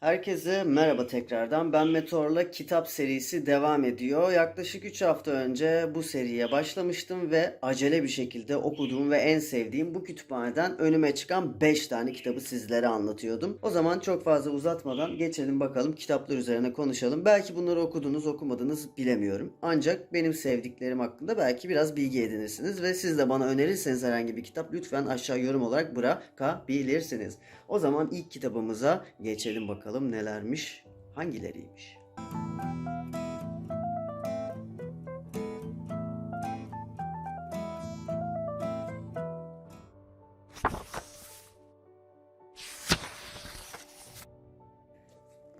Herkese merhaba tekrardan. Ben Meteor'la kitap serisi devam ediyor. Yaklaşık 3 hafta önce bu seriye başlamıştım ve acele bir şekilde okuduğum ve en sevdiğim bu kütüphaneden önüme çıkan 5 tane kitabı sizlere anlatıyordum. O zaman çok fazla uzatmadan geçelim bakalım kitaplar üzerine konuşalım. Belki bunları okudunuz okumadınız bilemiyorum. Ancak benim sevdiklerim hakkında belki biraz bilgi edinirsiniz ve siz de bana önerirseniz herhangi bir kitap lütfen aşağı yorum olarak bırakabilirsiniz. O zaman ilk kitabımıza geçelim bakalım nelermiş, hangileriymiş.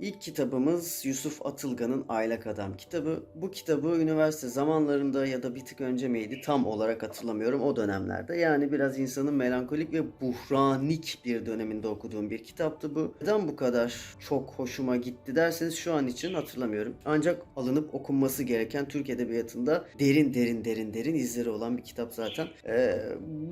İlk kitabımız Yusuf Atılgan'ın Aylak Adam kitabı. Bu kitabı üniversite zamanlarında ya da bir tık önce miydi tam olarak hatırlamıyorum o dönemlerde. Yani biraz insanın melankolik ve buhranik bir döneminde okuduğum bir kitaptı bu. Neden bu kadar çok hoşuma gitti derseniz şu an için hatırlamıyorum. Ancak alınıp okunması gereken Türk Edebiyatı'nda derin derin derin derin izleri olan bir kitap zaten. Ee,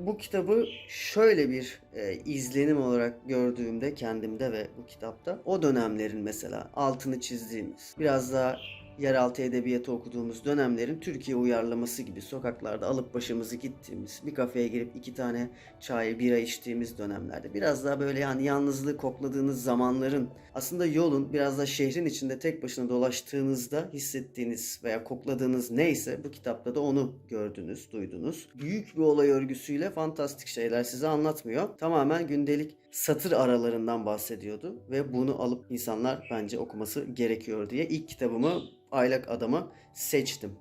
bu kitabı şöyle bir e, izlenim olarak gördüğümde kendimde ve bu kitapta o dönemlerin mesela altını çizdiğimiz biraz daha yeraltı edebiyatı okuduğumuz dönemlerin Türkiye uyarlaması gibi sokaklarda alıp başımızı gittiğimiz bir kafeye girip iki tane çay bira içtiğimiz dönemlerde biraz daha böyle yani yalnızlığı kokladığınız zamanların aslında yolun biraz da şehrin içinde tek başına dolaştığınızda hissettiğiniz veya kokladığınız neyse bu kitapta da onu gördünüz, duydunuz. Büyük bir olay örgüsüyle fantastik şeyler size anlatmıyor. Tamamen gündelik satır aralarından bahsediyordu ve bunu alıp insanlar bence okuması gerekiyor diye ilk kitabımı Aylak Adam'ı seçtim.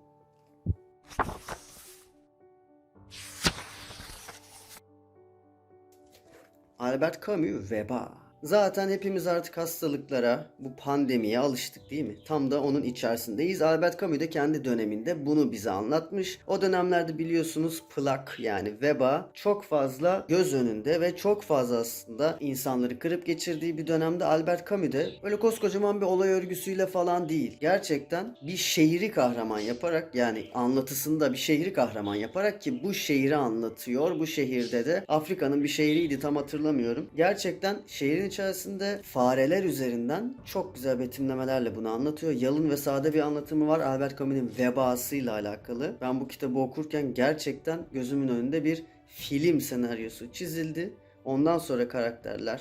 Albert Camus Veba. Zaten hepimiz artık hastalıklara, bu pandemiye alıştık değil mi? Tam da onun içerisindeyiz. Albert Camus da kendi döneminde bunu bize anlatmış. O dönemlerde biliyorsunuz plak yani veba çok fazla göz önünde ve çok fazla aslında insanları kırıp geçirdiği bir dönemde Albert Camus de öyle koskocaman bir olay örgüsüyle falan değil. Gerçekten bir şehri kahraman yaparak yani anlatısında bir şehri kahraman yaparak ki bu şehri anlatıyor. Bu şehirde de Afrika'nın bir şehriydi tam hatırlamıyorum. Gerçekten şehrin içerisinde fareler üzerinden çok güzel betimlemelerle bunu anlatıyor. Yalın ve sade bir anlatımı var Albert Camus'un vebasıyla alakalı. Ben bu kitabı okurken gerçekten gözümün önünde bir film senaryosu çizildi. Ondan sonra karakterler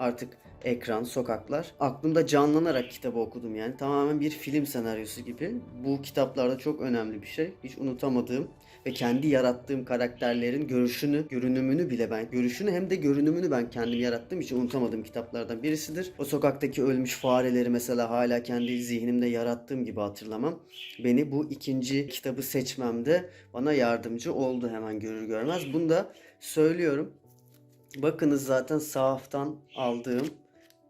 artık ekran, sokaklar aklımda canlanarak kitabı okudum yani. Tamamen bir film senaryosu gibi. Bu kitaplarda çok önemli bir şey. Hiç unutamadığım ve kendi yarattığım karakterlerin görüşünü, görünümünü bile ben, görüşünü hem de görünümünü ben kendim yarattığım için unutamadığım kitaplardan birisidir. O sokaktaki ölmüş fareleri mesela hala kendi zihnimde yarattığım gibi hatırlamam. Beni bu ikinci kitabı seçmemde bana yardımcı oldu hemen görür görmez. Bunu da söylüyorum. Bakınız zaten sahaftan aldığım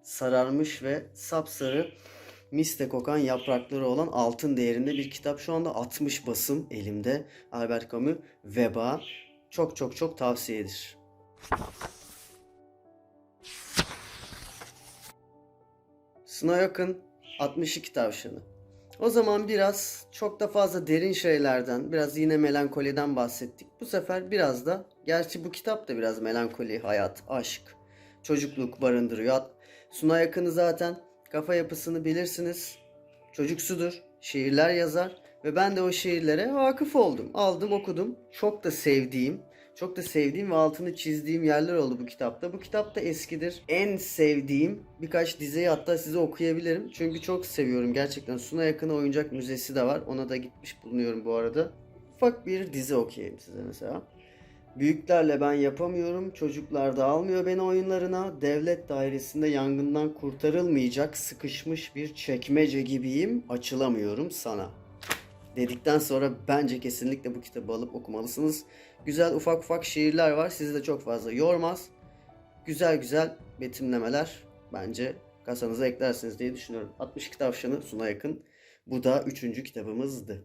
sararmış ve sapsarı miste kokan yaprakları olan altın değerinde bir kitap. Şu anda 60 basım elimde. Albert Camus Veba. Çok çok çok tavsiyedir. Sına yakın 62 tavşanı. O zaman biraz çok da fazla derin şeylerden, biraz yine melankoliden bahsettik. Bu sefer biraz da, gerçi bu kitap da biraz melankoli, hayat, aşk, çocukluk barındırıyor. Suna Yakın'ı zaten kafa yapısını bilirsiniz. Çocuksudur, şiirler yazar ve ben de o şiirlere vakıf oldum. Aldım, okudum. Çok da sevdiğim, çok da sevdiğim ve altını çizdiğim yerler oldu bu kitapta. Bu kitap da eskidir. En sevdiğim birkaç dizeyi hatta size okuyabilirim. Çünkü çok seviyorum gerçekten. Suna Yakın Oyuncak Müzesi de var. Ona da gitmiş bulunuyorum bu arada. Ufak bir dizi okuyayım size mesela. Büyüklerle ben yapamıyorum, çocuklar da almıyor beni oyunlarına. Devlet dairesinde yangından kurtarılmayacak sıkışmış bir çekmece gibiyim, açılamıyorum sana. Dedikten sonra bence kesinlikle bu kitabı alıp okumalısınız. Güzel ufak ufak şiirler var, sizi de çok fazla yormaz. Güzel güzel betimlemeler bence kasanıza eklersiniz diye düşünüyorum. 62 tavşanı Suna yakın. Bu da üçüncü kitabımızdı.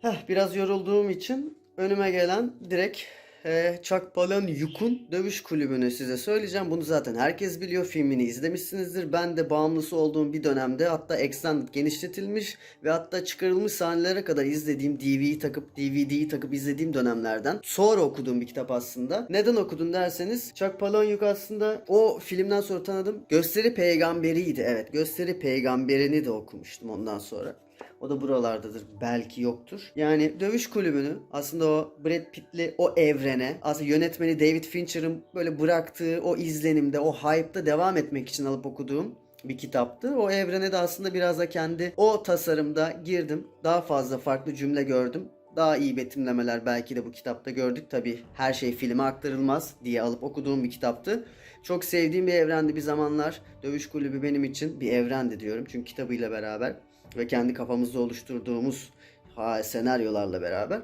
Heh, biraz yorulduğum için önüme gelen direkt e, Chuck Palahniuk'un Dövüş Kulübü'nü size söyleyeceğim. Bunu zaten herkes biliyor. Filmini izlemişsinizdir. Ben de bağımlısı olduğum bir dönemde hatta extended genişletilmiş ve hatta çıkarılmış sahnelere kadar izlediğim DVD'yi takıp DVD'yi takıp izlediğim dönemlerden sonra okuduğum bir kitap aslında. Neden okudun derseniz Chuck Palahniuk aslında o filmden sonra tanıdım. Gösteri peygamberiydi. Evet, Gösteri peygamberini de okumuştum ondan sonra. O da buralardadır. Belki yoktur. Yani dövüş kulübünü aslında o Brad Pitt'li o evrene aslında yönetmeni David Fincher'ın böyle bıraktığı o izlenimde o hype'da devam etmek için alıp okuduğum bir kitaptı. O evrene de aslında biraz da kendi o tasarımda girdim. Daha fazla farklı cümle gördüm. Daha iyi betimlemeler belki de bu kitapta gördük. Tabi her şey filme aktarılmaz diye alıp okuduğum bir kitaptı. Çok sevdiğim bir evrendi bir zamanlar. Dövüş kulübü benim için bir evrendi diyorum. Çünkü kitabıyla beraber ve kendi kafamızda oluşturduğumuz ha, senaryolarla beraber.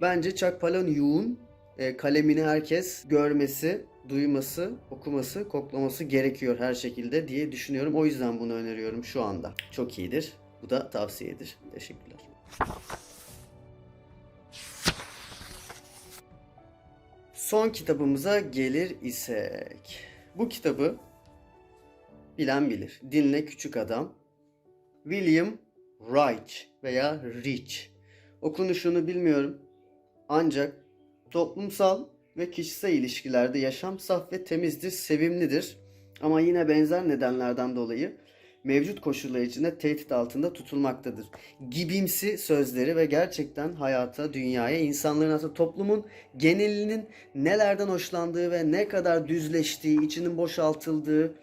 Bence Chuck Palahniuk'un e, kalemini herkes görmesi, duyması, okuması, koklaması gerekiyor her şekilde diye düşünüyorum. O yüzden bunu öneriyorum şu anda. Çok iyidir. Bu da tavsiyedir. Teşekkürler. Son kitabımıza gelir isek. Bu kitabı bilen bilir. Dinle Küçük Adam. William Reich veya Rich. Okunuşunu bilmiyorum. Ancak toplumsal ve kişisel ilişkilerde yaşam saf ve temizdir, sevimlidir. Ama yine benzer nedenlerden dolayı mevcut koşullar içinde tehdit altında tutulmaktadır. Gibimsi sözleri ve gerçekten hayata, dünyaya, insanların aslında toplumun genelinin nelerden hoşlandığı ve ne kadar düzleştiği, içinin boşaltıldığı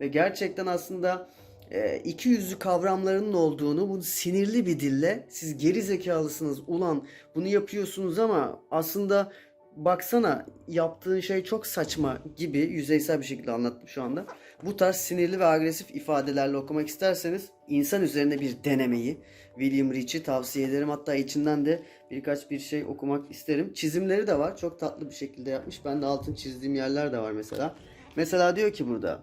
ve gerçekten aslında e, iki yüzlü kavramlarının olduğunu bu sinirli bir dille siz geri zekalısınız ulan bunu yapıyorsunuz ama aslında baksana yaptığın şey çok saçma gibi yüzeysel bir şekilde anlattım şu anda. Bu tarz sinirli ve agresif ifadelerle okumak isterseniz insan üzerine bir denemeyi William Rich'i tavsiye ederim. Hatta içinden de birkaç bir şey okumak isterim. Çizimleri de var. Çok tatlı bir şekilde yapmış. Ben de altın çizdiğim yerler de var mesela. Mesela diyor ki burada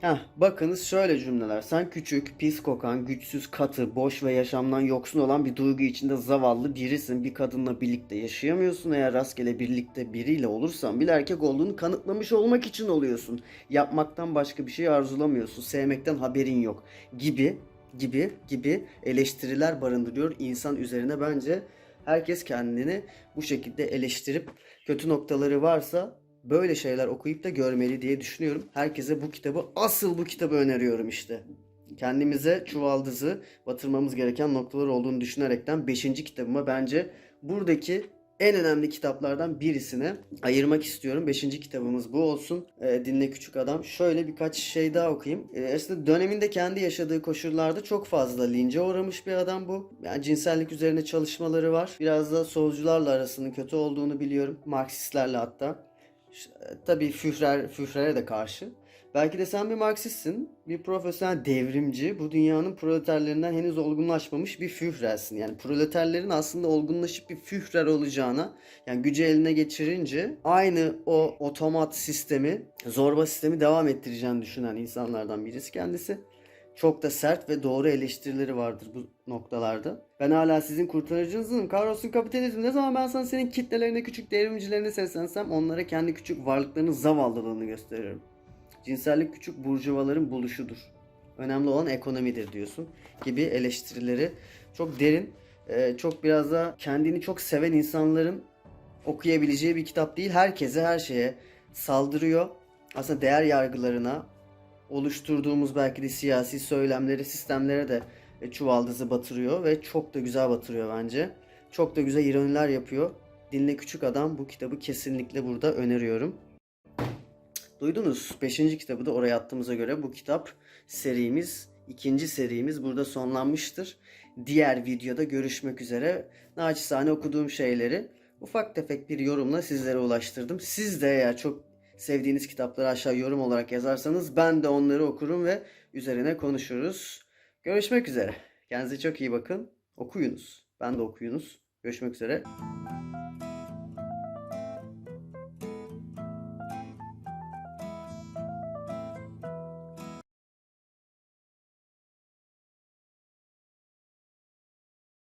Heh, bakınız şöyle cümleler. Sen küçük, pis kokan, güçsüz, katı, boş ve yaşamdan yoksun olan bir duygu içinde zavallı birisin. Bir kadınla birlikte yaşayamıyorsun. Eğer rastgele birlikte biriyle olursan bir erkek olduğunu kanıtlamış olmak için oluyorsun. Yapmaktan başka bir şey arzulamıyorsun. Sevmekten haberin yok. Gibi, gibi, gibi eleştiriler barındırıyor insan üzerine. Bence herkes kendini bu şekilde eleştirip kötü noktaları varsa böyle şeyler okuyup da görmeli diye düşünüyorum. Herkese bu kitabı asıl bu kitabı öneriyorum işte. Kendimize çuvaldızı batırmamız gereken noktalar olduğunu düşünerekten 5. kitabıma bence buradaki en önemli kitaplardan birisine ayırmak istiyorum. Beşinci kitabımız bu olsun. Ee, Dinle Küçük Adam. Şöyle birkaç şey daha okuyayım. Ee, aslında döneminde kendi yaşadığı koşullarda çok fazla lince uğramış bir adam bu. Yani cinsellik üzerine çalışmaları var. Biraz da solcularla arasının kötü olduğunu biliyorum. Marksistlerle hatta. Tabii Führer, Führer'e de karşı. Belki de sen bir Marksistsin, bir profesyonel devrimci, bu dünyanın proleterlerinden henüz olgunlaşmamış bir Führer'sin. Yani proleterlerin aslında olgunlaşıp bir Führer olacağına, yani gücü eline geçirince aynı o otomat sistemi, zorba sistemi devam ettireceğini düşünen insanlardan birisi kendisi. Çok da sert ve doğru eleştirileri vardır bu noktalarda. Ben hala sizin kurtarıcınızım. Kahrolsun kapitalizm. Ne zaman ben sana senin kitlelerine, küçük devrimcilerine seslensem onlara kendi küçük varlıklarının zavallılığını gösteririm. Cinsellik küçük burjuvaların buluşudur. Önemli olan ekonomidir diyorsun gibi eleştirileri çok derin, e, çok biraz da kendini çok seven insanların okuyabileceği bir kitap değil. Herkese her şeye saldırıyor. Aslında değer yargılarına, oluşturduğumuz belki de siyasi söylemleri, sistemlere de e, çuvaldızı batırıyor ve çok da güzel batırıyor bence. Çok da güzel ironiler yapıyor. Dinle Küçük Adam bu kitabı kesinlikle burada öneriyorum. Duydunuz 5. kitabı da oraya attığımıza göre bu kitap serimiz, ikinci serimiz burada sonlanmıştır. Diğer videoda görüşmek üzere. Naçizane okuduğum şeyleri ufak tefek bir yorumla sizlere ulaştırdım. Siz de eğer çok sevdiğiniz kitapları aşağı yorum olarak yazarsanız ben de onları okurum ve üzerine konuşuruz. Görüşmek üzere. Kendinize çok iyi bakın. Okuyunuz. Ben de okuyunuz. Görüşmek üzere.